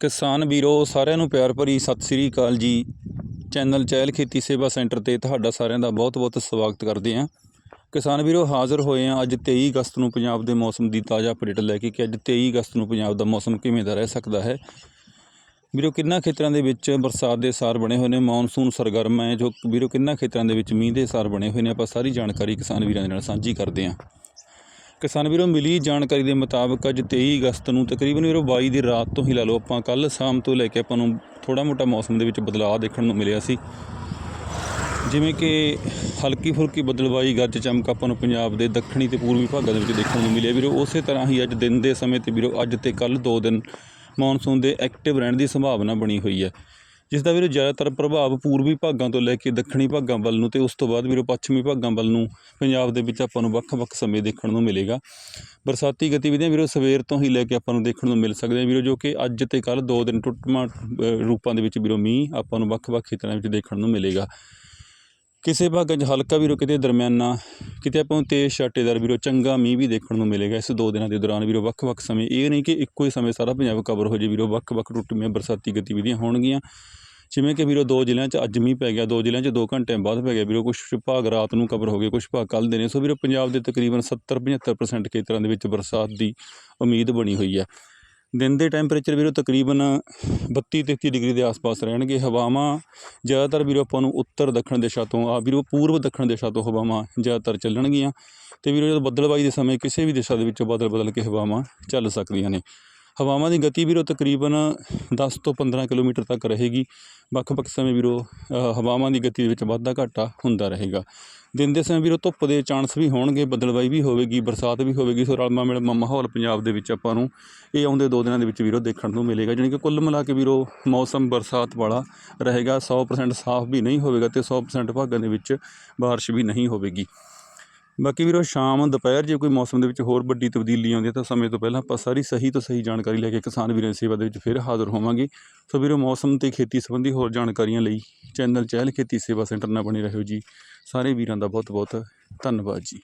ਕਿਸਾਨ ਵੀਰੋ, ਸਾਰਿਆਂ ਨੂੰ ਪਿਆਰ ਭਰੀ ਸਤਿ ਸ੍ਰੀ ਅਕਾਲ ਜੀ। ਚੈਨਲ ਚਹਿਲ ਖੇਤੀ ਸੇਵਾ ਸੈਂਟਰ ਤੇ ਤੁਹਾਡਾ ਸਾਰਿਆਂ ਦਾ ਬਹੁਤ-ਬਹੁਤ ਸਵਾਗਤ ਕਰਦੇ ਹਾਂ। ਕਿਸਾਨ ਵੀਰੋ, ਹਾਜ਼ਰ ਹੋਏ ਹਾਂ ਅੱਜ 23 ਅਗਸਤ ਨੂੰ ਪੰਜਾਬ ਦੇ ਮੌਸਮ ਦੀ ਤਾਜ਼ਾ ਅਪਡੇਟ ਲੈ ਕੇ ਕਿ ਅੱਜ 23 ਅਗਸਤ ਨੂੰ ਪੰਜਾਬ ਦਾ ਮੌਸਮ ਕਿਵੇਂ ਦਾ ਰਹਿ ਸਕਦਾ ਹੈ। ਵੀਰੋ, ਕਿੰਨਾ ਖੇਤਰਾਂ ਦੇ ਵਿੱਚ ਬਰਸਾਤ ਦੇ ਸਾਰ ਬਣੇ ਹੋਏ ਨੇ? ਮੌਨਸੂਨ ਸਰਗਰਮ ਹੈ ਜੋ ਵੀਰੋ, ਕਿੰਨਾ ਖੇਤਰਾਂ ਦੇ ਵਿੱਚ ਮੀਂਹ ਦੇ ਸਾਰ ਬਣੇ ਹੋਏ ਨੇ? ਆਪਾਂ ਸਾਰੀ ਜਾਣਕਾਰੀ ਕਿਸਾਨ ਵੀਰਾਂ ਦੇ ਨਾਲ ਸਾਂਝੀ ਕਰਦੇ ਹਾਂ। ਕਿਸਾਨ ਵੀਰੋ, ਮਿਲੀ ਜਾਣਕਾਰੀ ਦੇ ਮੁਤਾਬਕ ਅੱਜ 23 ਅਗਸਤ ਨੂੰ ਤਕਰੀਬਨ ਵੀਰੋ 22 ਦੀ ਰਾਤ ਤੋਂ ਹੀ ਲਾ ਲਓ, ਆਪਾਂ ਕੱਲ ਸ਼ਾਮ ਤੋਂ ਲੈ ਕੇ ਆਪਾਂ ਨੂੰ ਥੋੜਾ ਮੋਟਾ ਮੌਸਮ ਦੇ ਵਿੱਚ ਬਦਲਾਅ ਦੇਖਣ ਨੂੰ ਮਿਲਿਆ ਸੀ। ਜਿਵੇਂ ਕਿ ਹਲਕੀ ਫੁਲਕੀ ਬਦਲਵਾਈ ਗੱਜ ਚਮਕ ਆਪਾਂ ਨੂੰ ਪੰਜਾਬ ਦੇ ਦੱਖਣੀ ਤੇ ਪੂਰਬੀ ਭਾਗਾਂ ਦੇ ਵਿੱਚ ਦੇਖਣ ਨੂੰ ਮਿਲਿਆ। ਵੀਰੋ, ਉਸੇ ਤਰ੍ਹਾਂ ਹੀ ਅੱਜ ਦਿਨ ਦੇ ਸਮੇਂ ਤੇ ਵੀਰੋ, ਅੱਜ ਤੇ ਕੱਲ ਦੋ ਦਿਨ ਮੌਨਸੂਨ ਦੇ ਐਕਟਿਵ ਰਹਿਣ ਦੀ ਸੰਭਾਵਨਾ ਬਣੀ ਹੋਈ ਹੈ। ਜਿਸ ਦਾ ਵੀਰੋ ਜ਼ਿਆਦਾਤਰ ਪ੍ਰਭਾਵ ਪੂਰਬੀ ਭਾਗਾਂ ਤੋਂ ਲੈ ਕੇ ਦੱਖਣੀ ਭਾਗਾਂ ਵੱਲ ਨੂੰ ਅਤੇ ਉਸ ਤੋਂ ਬਾਅਦ ਵੀਰੋ ਪੱਛਮੀ ਭਾਗਾਂ ਵੱਲ ਨੂੰ ਪੰਜਾਬ ਦੇ ਵਿੱਚ ਆਪਾਂ ਨੂੰ ਵੱਖ-ਵੱਖ ਸਮੇਂ ਦੇਖਣ ਨੂੰ ਮਿਲੇਗਾ। ਬਰਸਾਤੀ ਗਤੀਵਿਧੀਆਂ ਵੀਰੋ ਸਵੇਰ ਤੋਂ ਹੀ ਲੈ ਕੇ ਆਪਾਂ ਨੂੰ ਦੇਖਣ ਨੂੰ ਮਿਲ ਸਕਦੀਆਂ ਵੀਰੋ, ਜੋ ਕਿ ਅੱਜ ਤੇ ਕੱਲ ਦੋ ਦਿਨ ਟੁੱਟਵਾਂ ਰੂਪਾਂ ਦੇ ਵਿੱਚ ਵੀਰੋ ਮੀਂਹ ਆਪਾਂ ਨੂੰ ਵੱਖ-ਵੱਖ ਖੇਤਰਾਂ ਵਿੱਚ ਦੇਖਣ ਨੂੰ ਮਿਲੇਗਾ। ਕਿਸੇ ਭਾਗਾਂ 'ਚ ਹਲਕਾ ਵੀਰੋ ਕਿਤੇ ਦਰਮਿਆਨਾ, ਕਿਤੇ ਆਪਾਂ ਨੂੰ ਤੇਜ਼ ਛਾਟੇਦਾਰ ਵੀਰੋ, ਚੰਗਾ ਮੀਂਹ ਵੀ ਦੇਖਣ ਨੂੰ ਮਿਲੇਗਾ ਇਸ ਦੋ ਦਿਨਾਂ ਦੇ ਦੌਰਾਨ ਵੀਰੋ, ਵੱਖ-ਵੱਖ ਸਮੇਂ। ਇਹ ਨਹੀਂ ਕਿ ਇੱਕੋ ਹੀ ਸਮੇਂ ਸਾਰਾ ਪੰਜਾਬ ਕਵਰ ਹੋ ਜੇ ਵੀਰੋ, ਵੱਖ-ਵੱਖ ਟੁੱਟਵੀਆਂ ਬਰਸਾਤੀ ਗਤੀਵਿਧੀਆਂ ਹੋਣਗੀਆਂ। ਜਿਵੇਂ ਕਿ ਵੀਰੋ, ਦੋ ਜ਼ਿਲ੍ਹਿਆਂ 'ਚ ਅੱਜ ਮੀਂਹ ਪੈ ਗਿਆ, ਦੋ ਜ਼ਿਲ੍ਹਿਆਂ 'ਚ ਦੋ ਘੰਟਿਆਂ ਬਾਅਦ ਪੈ ਗਿਆ ਵੀਰੋ ਕੁਝ ਭਾਗ ਰਾਤ ਨੂੰ ਕਵਰ ਹੋ ਗਏ ਕੁਝ ਭਾਗ ਕੱਲ੍ਹ ਦੇ ਨੇ। ਸੋ ਵੀਰੋ, ਪੰਜਾਬ ਦੇ ਤਕਰੀਬਨ 70-75% ਖੇਤਰਾਂ ਦੇ ਵਿੱਚ ਬਰਸਾਤ ਦੀ ਉਮੀਦ ਬਣੀ ਹੋਈ ਹੈ। ਦਿਨ ਦੇ ਟੈਂਪਰੇਚਰ ਵੀਰੋ ਤਕਰੀਬਨ 32-33 ਡਿਗਰੀ ਦੇ ਆਸ-ਪਾਸ ਰਹਿਣਗੇ। ਹਵਾਵਾਂ ਜ਼ਿਆਦਾਤਰ ਵੀਰੋ ਆਪਾਂ ਨੂੰ ਉੱਤਰ ਦੱਖਣ ਦਿਸ਼ਾ ਤੋਂ ਆ ਵੀਰੋ ਪੂਰਬ ਦੱਖਣ ਦਿਸ਼ਾ ਤੋਂ ਹਵਾਵਾਂ ਜ਼ਿਆਦਾਤਰ ਚੱਲਣਗੀਆਂ। ਤੇ ਵੀਰੋ ਜਦੋਂ ਬੱਦਲਬਾਈ ਦੇ ਸਮੇਂ ਕਿਸੇ ਵੀ ਦਿਸ਼ਾ ਦੇ ਵਿੱਚੋਂ ਬਦਲ ਬਦਲ ਕੇ ਹਵਾਵਾਂ ਚੱਲ ਸਕਦੀਆਂ ਨੇ। ਹਵਾਵਾਂ ਦੀ ਗਤੀ ਵੀਰੋ ਤਕਰੀਬਨ 10 ਤੋਂ 15 ਕਿਲੋਮੀਟਰ ਤੱਕ ਰਹੇਗੀ। ਵੱਖ-ਵੱਖ ਸਮੇਂ ਵੀਰੋ ਹਵਾਵਾਂ ਦੀ ਗਤੀ ਦੇ ਵਿੱਚ ਵਾਧਾ ਘਾਟਾ ਹੁੰਦਾ ਰਹੇਗਾ। ਦਿਨ ਦੇ ਸਮੇਂ ਵੀਰੋ, ਧੁੱਪ ਦੇ ਚਾਂਸ ਵੀ ਹੋਣਗੇ, ਬਦਲਵਾਈ ਵੀ ਹੋਵੇਗੀ, ਬਰਸਾਤ ਵੀ ਹੋਵੇਗੀ, ਸੋ ਰਲਮਾ ਮਿਲਮਾ ਮਾਹੌਲ ਪੰਜਾਬ ਦੇ ਵਿੱਚ ਆਪਾਂ ਨੂੰ ਇਹ ਆਉਂਦੇ ਦੋ ਦਿਨਾਂ ਦੇ ਵਿੱਚ ਵੀਰੋ ਦੇਖਣ ਨੂੰ ਮਿਲੇਗਾ। ਜਾਣੀ ਕਿ ਕੁੱਲ ਮਿਲਾ ਕੇ ਵੀਰੋ ਮੌਸਮ ਬਰਸਾਤ ਵਾਲਾ ਰਹੇਗਾ। 100% ਸਾਫ਼ ਵੀ ਨਹੀਂ ਹੋਵੇਗਾ ਤੇ 100% ਭਾਗਾਂ ਦੇ ਵਿੱਚ ਬਾਰਿਸ਼ ਵੀ ਨਹੀਂ ਹੋਵੇਗੀ। ਬਾਕੀ ਵੀਰੋ, ਸ਼ਾਮ, ਦੁਪਹਿਰ ਜੇ ਕੋਈ ਮੌਸਮ ਦੇ ਵਿੱਚ ਹੋਰ ਵੱਡੀ ਤਬਦੀਲੀ ਆਉਂਦੀ ਹੈ ਤਾਂ ਸਮੇਂ ਤੋਂ ਪਹਿਲਾਂ ਆਪਾਂ ਸਾਰੀ ਸਹੀ ਤੋਂ ਸਹੀ ਜਾਣਕਾਰੀ ਲੈ ਕੇ ਕਿਸਾਨ ਵੀਰਾਂ ਦੀ ਸੇਵਾ ਦੇ ਵਿੱਚ ਫਿਰ ਹਾਜ਼ਰ ਹੋਵਾਂਗੇ। ਸੋ ਵੀਰੋ, ਮੌਸਮ ਤੇ ਖੇਤੀ ਸੰਬੰਧੀ ਹੋਰ ਜਾਣਕਾਰੀਆਂ ਲਈ ਚੈਨਲ ਚਹਿਲ ਖੇਤੀ ਸੇਵਾ ਸੈਂਟਰ ਨਾਲ ਬਣੇ ਰਹੋ ਜੀ। ਸਾਰੇ ਵੀਰਾਂ ਦਾ ਬਹੁਤ ਬਹੁਤ ਧੰਨਵਾਦ ਜੀ।